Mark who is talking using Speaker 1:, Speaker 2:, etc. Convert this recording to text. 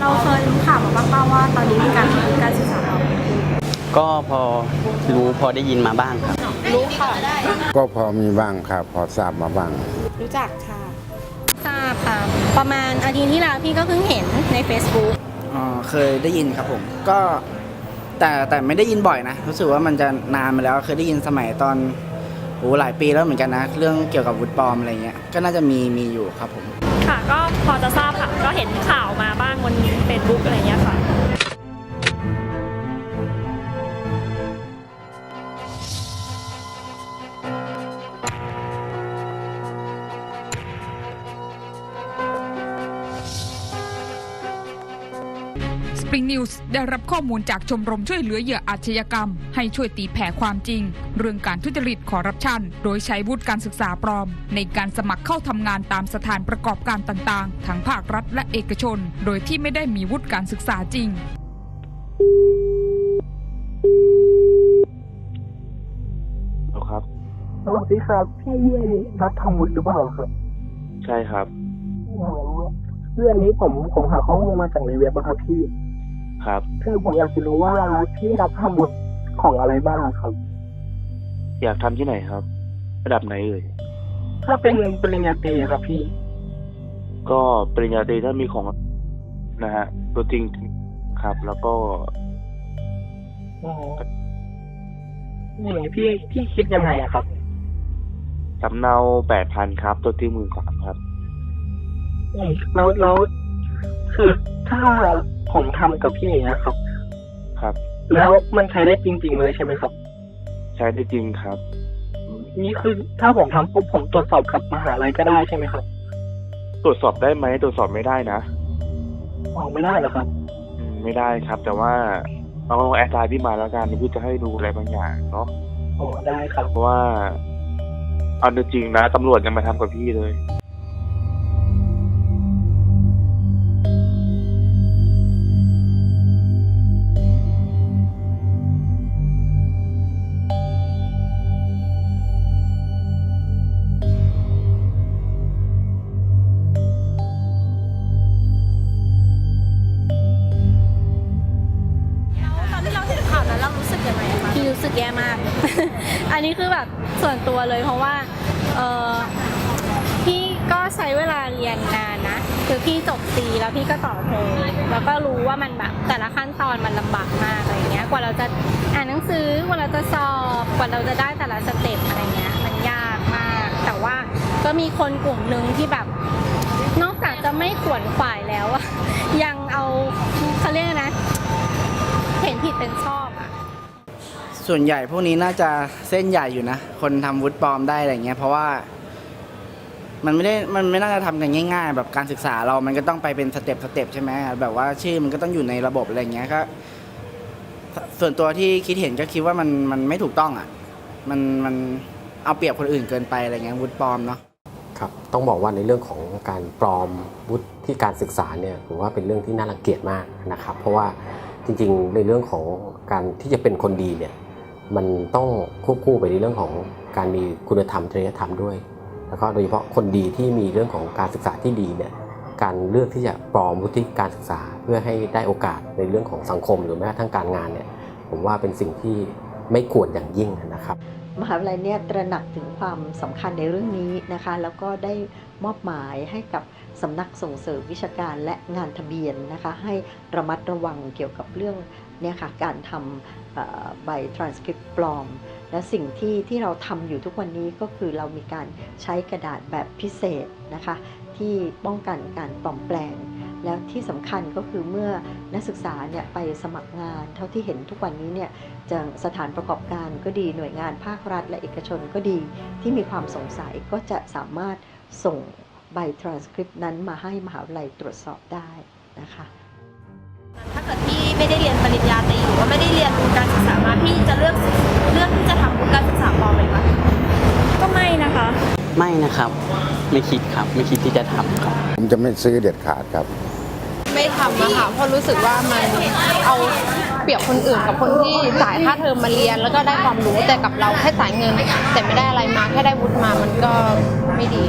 Speaker 1: เราเคยรู้ข่าวมาบ้างเปล่าว่าตอนนี้มีการทำการศึกษาเรา
Speaker 2: ก็พอรู้พอได้ยินมาบ้างครับ
Speaker 1: รู้ค่ะ
Speaker 3: ก็พอมีบ้างครับ พอทราบมาบ้าง
Speaker 1: รู้จักค่ะ ทราบค่ะ ประมาณอาทิตย์ที่แล้วพี่ก็เพิ่งเห็นใน Facebook
Speaker 4: อ๋อเคยได้ยินครับผม ก็แต่แต่ไม่ได้ยินบ่อยนะ รู้สึกว่ามันจะนานมาแล้ว เคยได้ยินสมัยตอน โอ้หลายปีแล้วเหมือนกันนะ เรื่องเกี่ยวกับวุฒิปลอมอะไรเงี้ยก็น่าจะมีมีอยู่ครับผม
Speaker 5: ค่ะ ก็พอจะทราบค่ะ ก็เห็นข่าวมาบ้างบนเฟซบุ๊กอะไรเงี้ยค่ะ
Speaker 6: Spring News ได้รับข้อมูลจากชมรมช่วยเหลือเหยื่ออาชญากรรม ให้ช่วยตีแผ่ความจริง เรื่องการทุจริตคอร์รัปชัน โดยใช้วุฒิการศึกษาปลอม ในการสมัครเข้าทำงานตามสถานประกอบการต่างๆ ทั้งภาครัฐและเอกชน โดยที่ไม่ได้มีวุฒิการศึกษาจริง
Speaker 7: ครับ
Speaker 8: สวัสดีครับพี่เรื่องนี้นัดทำวุฒิหรือเปล่าครับ
Speaker 7: ใช่ครับ
Speaker 8: เรื่องนี้ผมผมหาข้อมูลมาจากในเว็บนะครับพี่
Speaker 7: ครับ
Speaker 8: คือผมอยากจะรู้ว่าพี่รับทำวุฒิของอะไรบ้างครับ
Speaker 7: อยากทำที่ไหนครับ ระดับไหนเอ่ย
Speaker 8: ถ้าเป็นปริญญาตรีครับพี่
Speaker 7: ก็ปริญญาตรีถ้ามีของนะฮะตัวจริงครับ แล้วก็
Speaker 8: อ๋อนี่พี่พี่คิดยังไงอะครับ
Speaker 7: สำเนาแปดพันครับ ตัวจริงหมื่นสามครับ
Speaker 8: อืมแล้วแล้วคือถ้า ผมทำกับพี่อย่างเงี้ยครับ
Speaker 7: ครับ
Speaker 8: แล้วมันใช้ได้จริง ๆ เลยใช่ไหมครับ
Speaker 7: ใช้ได้จริงครับ
Speaker 8: นี่คือถ้าผมทำปุ๊บผมตรวจสอบกับมหาลัยก็ได้ใช่ไหมครับ
Speaker 7: ตรวจสอบได้ไหมตรวจสอบไม่ได้นะ
Speaker 8: ออกไม่ได้เหรอครับ
Speaker 7: อืมไม่ได้ครับ แต่ว่าเอาแอดไลน์พี่มาแล้วกันเพื่อจะให้ดูอะไรบางอย่างเนาะ
Speaker 8: อ๋อได้ครับ
Speaker 7: เพราะว่าเอาจริงๆนะตำรวจยังมาทำกับพี่เลย
Speaker 1: ยังไงคะพี่รู้สึกแย่มาก อันนี้คือแบบส่วนตัวเลยเพราะว่าเออพี่ก็ใช้เวลาเรียนนานนะ คือพี่จบตีแล้วพี่ก็ต่อโทแล้วก็รู้ว่ามันแบบแต่ละขั้นตอนมันลำบากมากอะไรเงี้ย กว่าเราจะอ่านหนังสือกว่าเราจะสอบ กว่าเราจะได้แต่ละสเต็ปอะไรเงี้ย มันยากมาก แต่ว่าก็มีคนกลุ่มหนึ่งที่แบบนอกจากจะไม่ขวนขวายแล้วอะยังเอาเขาเรียกนะ เห็นผิดเป็นชอบอะ
Speaker 4: ส่วนใหญ่พวกนี้น่าจะเส้นใหญ่อยู่นะ คนทำวุฒิปลอมได้อะไรเงี้ย เพราะว่า มันไม่ได้มันไม่น่าจะทำกันง่าย ๆ แบบการศึกษาเรามันก็ต้องไปเป็นสเต็ปสเต็ปใช่ไหมแบบว่าชื่อมันก็ต้องอยู่ในระบบอะไรเงี้ยก็ส่วนตัวที่คิดเห็นก็คิดว่ามันมันไม่ถูกต้องอะ มันมันเอาเปรียบคนอื่นเกินไปอะไรเงี้ยวุฒิปลอมเนาะ
Speaker 9: ครับต้องบอกว่าในเรื่องของการปลอมวุฒิที่การศึกษาเนี่ยผมว่าเป็นเรื่องที่น่ารังเกียจมากนะครับ เพราะว่าจริงๆในเรื่องของการที่จะเป็นคนดีเนี่ย มันต้องควบคู่ไปในเรื่องของการมีคุณธรรมจริยธรรมด้วย แล้วก็โดยเฉพาะคนดีที่มีเรื่องของการศึกษาที่ดีเนี่ยการเลือกที่จะปลอมวุฒิการศึกษา เพื่อให้ได้โอกาสในเรื่องของสังคม หรือแม้กระทั่งการงานเนี่ยผมว่าเป็นสิ่งที่ไม่ควรอย่างยิ่งนะครับ
Speaker 10: มหาวิทยาลัยเนี่ยตระหนักถึงความสำคัญในเรื่องนี้นะคะ แล้วก็ได้มอบหมายให้กับสำนักส่งเสริมวิชาการและงานทะเบียนนะคะ ให้ระมัดระวังเกี่ยวกับเรื่อง เนี่ยค่ะการทำใบ transcript ปลอม และสิ่งที่ที่เราทำอยู่ทุกวันนี้ก็คือเรามีการใช้กระดาษแบบพิเศษนะคะที่ป้องกันการปลอมแปลง แล้วที่สำคัญก็คือเมื่อนักศึกษาเนี่ยไปสมัครงาน เท่าที่เห็นทุกวันนี้เนี่ยจะสถานประกอบการก็ดีหน่วยงานภาครัฐ และเอกชนก็ดีที่มีความสงสัยก็จะสามารถส่งใบ transcript นั้นมาให้มหาวิทยาลัยตรวจสอบได้นะคะ
Speaker 1: ไม่ได้เรียนปริญญาตรีหรือว่าไม่ได้เรียนการศึกษามาพี่จะเลือกเลือกที่จะทำวุฒิการศึกษาปลอมไหมคะ
Speaker 5: ก็ไม่นะคะ
Speaker 2: ไม่นะครับ ไม่คิดครับ ไม่คิดที่จะทำครับ
Speaker 3: ผมจะไม่ซื้อเด็ดขาดครับ
Speaker 11: ไม่ทำอะค่ะเพราะรู้สึกว่ามันเอาเปรียบคนอื่นกับคนที่จ่ายค่าเทอมมาเรียน แล้วก็ได้ความรู้แต่กับเราแค่จ่ายเงิน แต่ไม่ได้อะไรมาแค่ได้วุฒิมามันก็ไม่ดี